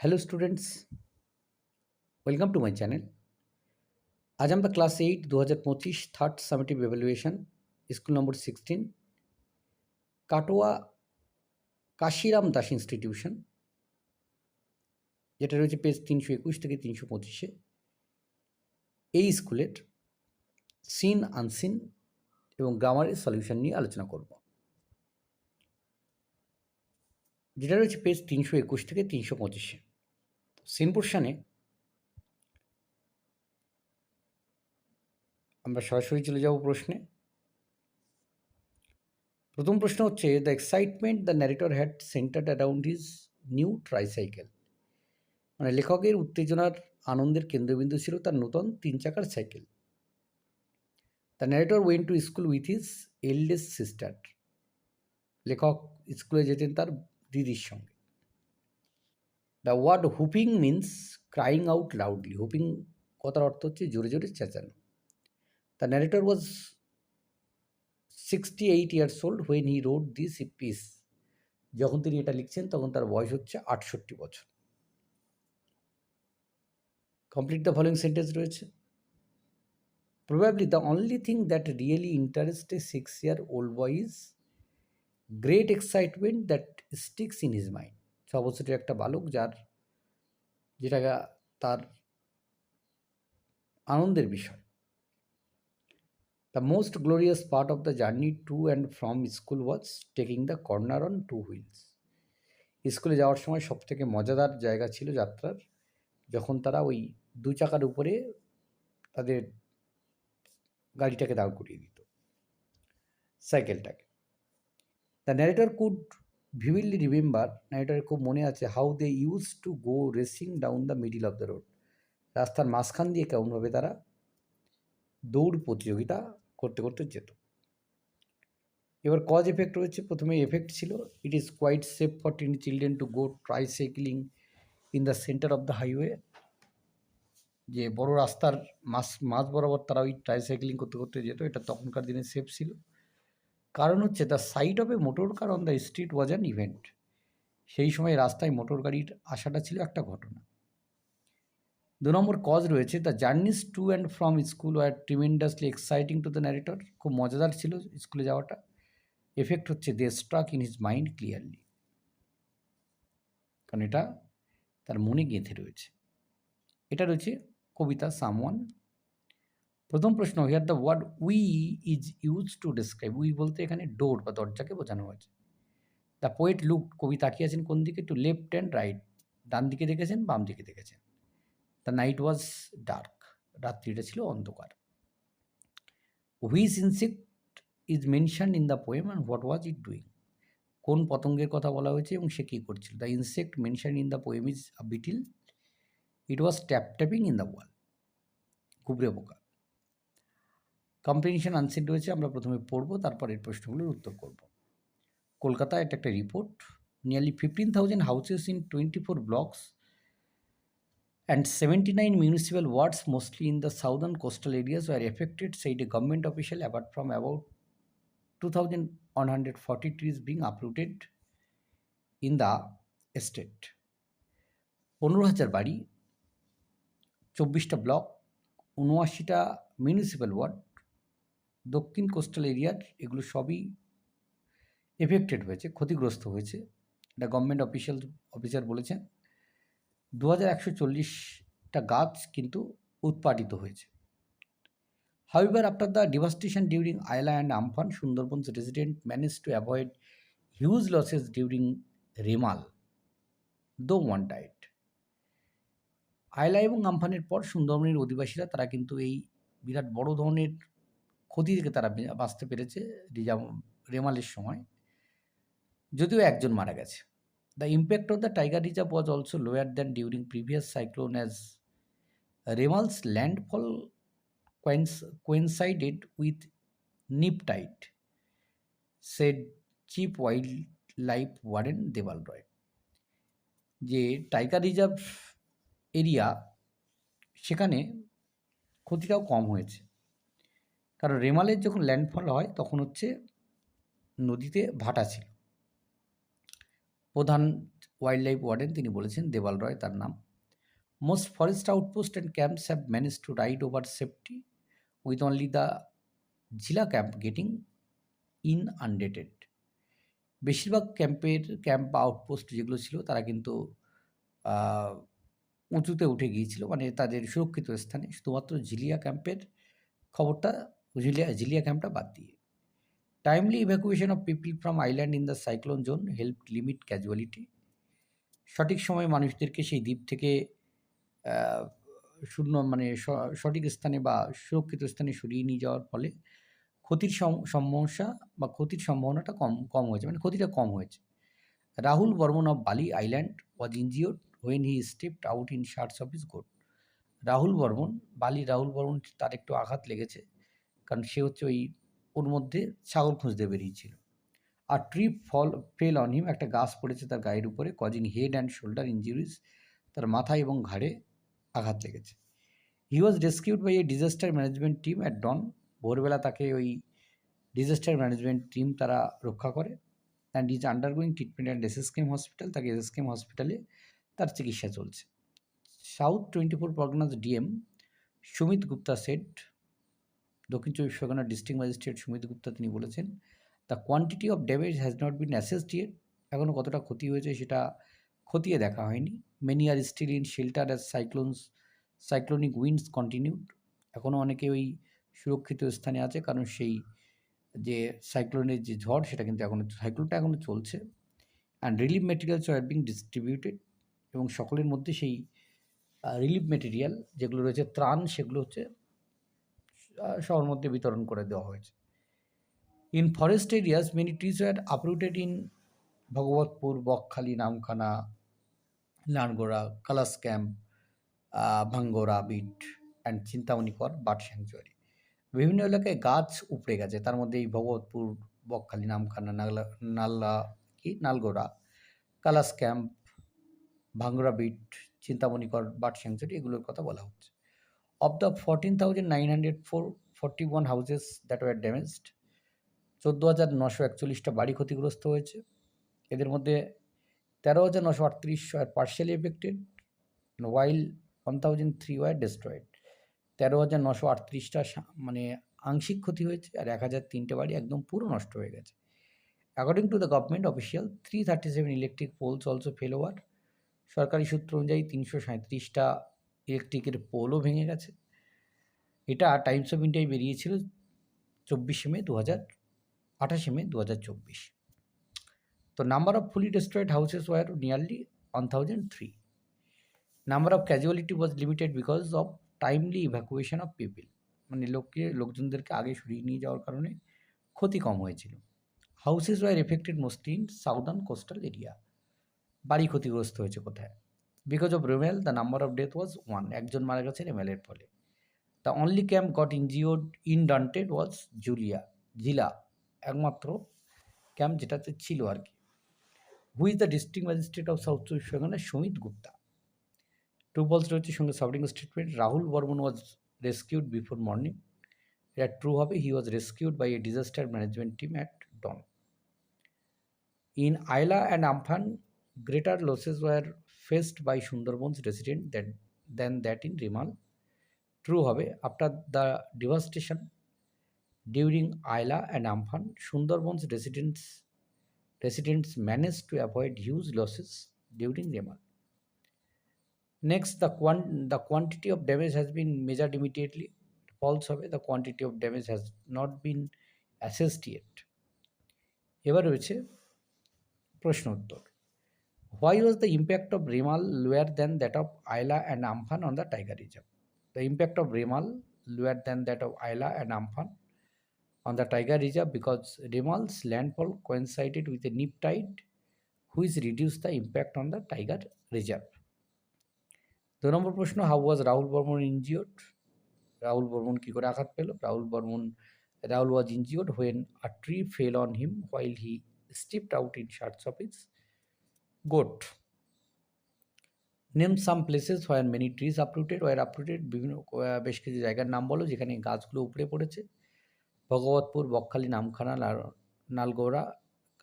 Hello students welcome to my channel আজ আমরা class eight দু হাজার পঁচিশ third summative evaluation school number sixteen Katwa Kashiram Das institution যেটা রয়েছে পেজ তিনশো একুশ থেকে তিনশো পঁচিশে। এই স্কুলের সিন আনসিন এবং গ্রামারের সলিউশন নিয়ে আলোচনা করব। যেটা রয়েছে পেজ তিনশো একুশ থেকে তিনশো পঁচিশে। সিন পোর্শনে আমরা সরাসরি চলে যাব প্রশ্নে। প্রথম প্রশ্ন হচ্ছে the excitement the narrator had centred around his new tricycle মানে লেখকের উত্তেজনার আনন্দের কেন্দ্রবিন্দু ছিল তার নতুন তিন চাকার cycle. The narrator went to school with his eldest sister লেখক স্কুলে যেতেন তার দিদির সঙ্গে। The word whooping means crying out loudly whooping কথার অর্থ হচ্ছে জোরে জোরে চেঁচানো। The narrator was sixty eight years old when he read this piece যখন তিনি এটা লিখছেন, তখন তার বয়স হচ্ছে আটষট্টি বছর। কমপ্লিট দ্য ফলোয়িং সেন্টেন্স রয়েছে। Probably the only thing that really interest six year old boy is great excitement that sticks in his mind ছ বছরের একটা বালক যার যেটা তার আনন্দের বিষয়। The most glorious part of the journey to and from school was taking the corner on two wheels স্কুলে যাওয়ার সময় সবথেকে মজাদার জায়গা ছিল যাত্রার, যখন তারা ওই দু চাকার উপরে তাদের গাড়িটাকে দাঁড় করিয়ে দিত। সাইকেলটাকে। The narrator could vividly remember ন্যারেটরের খুব মনে আছে how they use to go racing down the middle of the road রাস্তার মাঝখান দিয়ে কেমনভাবে তারা দৌড় প্রতিযোগিতা করতে করতে যেত। এবার কজ এফেক্ট রয়েছে প্রথমে এফেক্ট ছিল it is quite safe for teen children to go tricycling in the centre of the highway যে বড় রাস্তার মাছ মাঝ বরাবর তারা ওই ট্রাইসাইক্লিং করতে করতে যেত, এটা তখনকার দিনে সেফ ছিল। কারণ হচ্ছে the sight of a motor car on the street was an event সেই সময় রাস্তায় মোটর গাড়ির আসাটা ছিল একটা ঘটনা। দু নম্বর কজ রয়েছে the journeys to and from school were tremendously exciting to the narrator খুব মজাদার ছিল স্কুলে যাওয়াটা। এফেক্ট হচ্ছে they struck in his mind clearly কারণ এটা তার মনে গেঁথে রয়েছে। এটা রয়েছে কবিতা সামওয়ান। প্রথম প্রশ্ন here the word we is use to describe we বলতে এখানে ডোর বা দরজাকে বোঝানো হয়েছে। দ্য পোয়েট লুক কবি তাকিয়ে আছেন কোন দিকে? টু লেফট অ্যান্ড রাইট ডান দিকে দেখেছেন, বাম দিকে দেখেছেন। দ্য নাইট ওয়াজ ডার্ক রাত্রিটা ছিল অন্ধকার। Which insect is mention in the poem and what was it doing কোন পতঙ্গের কথা বলা হয়েছে এবং সে কী করছিল? The insect mention in the poem is a beetle it was tap tapping in the wall কুবরে পোকা। কম্প্রিহেনশন আনসিড রয়েছে, আমরা প্রথমে পড়ব, তারপর এর প্রশ্নগুলোর উত্তর করব। কলকাতা এটা একটা report nearly fifteen thousand houses in twenty four blocks and seventy nine municipal wards mostly in the southern coastal areas were affected said a government official apart from about two thousand one hundred forty trees being uprooted in the state পনেরো হাজার বাড়ি, চব্বিশটা block উনআশিটা municipal ward দক্ষিণ coastal এরিয়ার এগুলো সবই affected হয়েছে, ক্ষতিগ্রস্ত হয়েছে। এটা গভর্নমেন্ট অফিসিয়াল অফিসার বলেছেন। দু হাজার একশো চল্লিশটা গাছ কিন্তু উৎপাদিত হয়েছে। However after the devastation during Aila and Amphan Sundarbans resident manage to avoid huge losses during Remal though one died আয়লা এবং আমফানের পর সুন্দরবনের অধিবাসীরা, তারা কিন্তু এই বিরাট বড় ধরনের ক্ষতি থেকে তারা বাঁচতে পেরেছে রিজাম, রেমালের সময়। যদিও একজন মারা গেছে। The impact of the tiger reserve was also lower than during previous cyclone as Remal's landfall কোয়েন্স, coincided with neap tide, said chief wildlife warden Debal Roy যে টাইগার রিজার্ভ এরিয়া, সেখানে ক্ষতিটাও কম হয়েছে। কারণ রেমালের যখন ল্যান্ডফল হয়, তখন হচ্ছে নদীতে ভাটা ছিল। প্রধান ওয়াইল্ড লাইফ ওয়ার্ডেন তিনি বলেছেন, দেবাল রয় তার নাম most forest outpost and camps have manage to ride over safety with only the Jhila camp getting inundated আনডেটেড বেশিরভাগ ক্যাম্পের ক্যাম্প বা আউটপোস্ট যেগুলো ছিল, তারা কিন্তু উঁচুতে উঠে গিয়েছিল। মানে তাদের সুরক্ষিত স্থানে। শুধুমাত্র জিলিয়া ক্যাম্পের খবরটা জিলিয়া ক্যাম্পটা বাদ দিয়ে। Timely evacuation of people from island in the cyclone zone help limit casualty সঠিক সময়ে মানুষদেরকে সেই দ্বীপ থেকে শূন্য মানে সঠিক স্থানে বা সুরক্ষিত স্থানে সরিয়ে নিয়ে যাওয়ার ফলে ক্ষতির সমস্যা বা ক্ষতির সম্ভাবনাটা কম কম হয়েছে মানে ক্ষতিটা কম হয়েছে। Rahul Barman of Bali island was injured when he stepped out in search of his goat Rahul Barman Bali Rahul Barman, তার একটু আঘাত লেগেছে। কারণ সে হচ্ছে ওই ওর মধ্যে ছাগল খুঁজতে বেরিয়েছিল। আর tree fall fell on him একটা গাছ পড়েছে তার গায়ের উপরে causing head and shoulder injuries তার মাথা এবং ঘাড়ে আঘাত লেগেছে। He was rescued by a disaster management team at dawn ভোরবেলা তাকে ওই ডিজাস্টার ম্যানেজমেন্ট টিম তারা রক্ষা করে। And is undergoing treatment and SSKM hospital তাকে এস এসএসকেম হসপিটালে তার চিকিৎসা চলছে। South twenty four Parganas DM Sumit Gupta set দক্ষিণ চব্বিশ পরগনা ডিস্ট্রিক্ট ম্যাজিস্ট্রেট সুমিত গুপ্তা তিনি বলেছেন the quantity of damage has not been assessed yet এখনও কতটা ক্ষতি হয়েছে সেটা খতিয়ে দেখা হয়নি। Many are still in shelter as cyclones cyclonic winds continued এখনও অনেকে ওই সুরক্ষিত স্থানে আছে, কারণ সেই যে সাইক্লোনের যে ঝড়, সেটা কিন্তু এখনও সাইক্লোনটা এখনও চলছে। And relief materials are being distributed এবং সকলের মধ্যে সেই রিলিফ মেটেরিয়াল যেগুলো রয়েছে, ত্রাণ, সেগুলো হচ্ছে সবার মধ্যে বিতরণ করে দেওয়া হয়েছে। In forest areas many trees are uprooted in Bhagabatpur Bakkhali Namkhana Langora Kalas camp Bhangora beat and Chintamanikar bird sanctuary বিভিন্ন এলাকায় গাছ উপড়ে গেছে, তার মধ্যে এই ভগবতপুর বকখালি নামখানা নাগলা নাল্লা কি? Nalgora Kalas camp Bhangra beat Chintamanikar bird sanctuary এগুলোর কথা বলা হচ্ছে। Of the fourteen thousand nine hundred four forty one houses that were damaged চোদ্দ হাজার নশো একচল্লিশটা বাড়ি ক্ষতিগ্রস্ত হয়েছে। এদের মধ্যে তেরো হাজার নশো আটত্রিশ আর partially affected while one thousand three were destroyed তেরো হাজার নশো আটত্রিশটা মানে আংশিক ক্ষতি হয়েছে আর এক হাজার তিনটে বাড়ি একদম পুরো নষ্ট হয়ে গেছে। According to the government official three thirty seven electric poles also fell সরকারি সূত্র অনুযায়ী তিনশো সাঁত্রিশটা ইলেকট্রিকের পোলও ভেঙে গেছে। এটা টাইমস অফ ইন্ডিয়ায় বেরিয়েছিল চব্বিশে মে দু হাজার আঠাশে মে দু হাজার চব্বিশ। তো number of fully destroyed houses were nearly one thousand three number of casualty was limited because of timely evacuation of people মানে লোককে, লোকজনদেরকে আগে সরিয়ে নিয়ে যাওয়ার কারণে ক্ষতি কম হয়েছিল। Houses were affected mostly in southern coastal area বাড়ি ক্ষতিগ্রস্ত হয়েছে কোথায়? Because of Remal the number of death was one একজন মারা গেছে রেমেলের ফলে। The only camp got injured inundated was Julia জিলা একমাত্র ক্যাম্প যেটাতে ছিল আর কি। Who is the district magistrate of South চব্বিশ পরগনা সুমিত গুপ্তা টু বলস রয়েছে সঙ্গে সাবডিং statement Rahul Barman was rescued before morning এটা ট্রু হবে। He was rescued by a disaster management team at dawn in Aila and Amphan greater losses were faced by Sundarbans resident than, than that in Rimal. True হবে after the devastation during Ayla and Amphan, Sundarbans residents residents managed to avoid huge losses during Rimal. Next, the, quant- the quantity of damage has been measured immediately. False হবে the quantity of damage has not been assessed yet. এবার রয়েছে প্রশ্ন উত্তর Why was the impact of Remal lower than that of Ayla and Amphan on the Tiger Reserve? The impact of Remal lower than that of Ayla and Amphan on the Tiger Reserve because Remal's landfall coincided with a nip tide, which reduced the impact on the Tiger Reserve. দু নম্বর প্রশ্ন how was Rahul Barman injured Rahul Barman কী করে আঘাত পেল Rahul Barman Rahul was injured when a tree fell on him while he stepped out in search of goat name some places where many trees uprooted were uprooted বিভিন্ন বেশ কিছু জায়গার নাম বলো যেখানে গাছগুলো উপড়ে পড়েছে। Bhagabatpur Bakkhali Namkhana Nalgora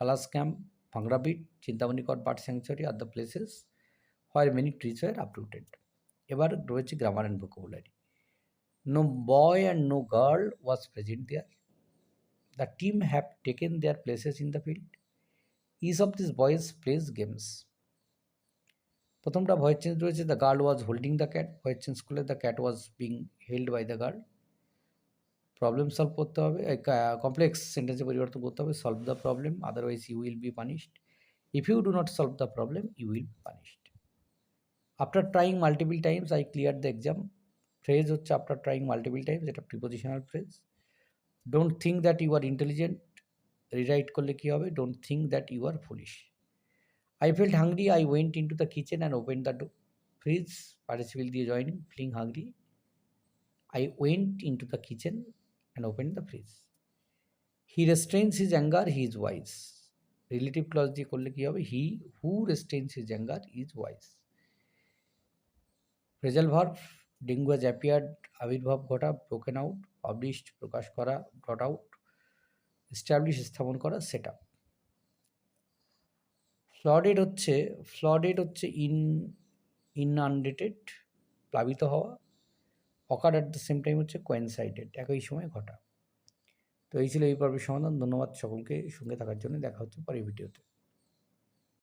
Kalas camp Beat, Chintamani Court Bird Sanctuary are the places where many trees were এবার রয়েছে grammar and vocabulary no boy and no girl was present there the team have taken their places in the field each of this boys plays games প্রথমটা voice change রয়েছে the girl was holding the cat voice change করলে the cat was being held by the girl problem solve করতে হবে complex সেন্টেন্সে পরিবর্তন করতে হবে solve the problem otherwise you will be punished if you do not solve the problem you will be punished after trying multiple times I clear the exam phrase হচ্ছে after trying multiple times এটা prepositional phrase don't think that you are intelligent rewrite করলে কী হবে? Don't think that you are foolish I felt hungry I went into the kitchen and open the fridge participle দিয়ে joining feeling hungry I went into the kitchen and opened the fridge. He restrains his anger, he is wise. Relative clause দিয়ে করলে কী হবে? He who restrains his anger is wise result verb dengue has appeared আবির্ভাব ঘটা broken out published প্রকাশ করা dot out establish স্থাপন করা set up ফ্লডেড হচ্ছে ফ্লডেড হচ্ছে ইন ইনআনডেটেড প্লাবিত হওয়া। Occur at the same time হচ্ছে কোয়েনসাইডেড একই সময় ঘটা। তো এই ছিল এই পর্বের সমাধান। ধন্যবাদ সকলকে। সঙ্গে থাকার জন্য দেখা হচ্ছে পরের ভিডিওতে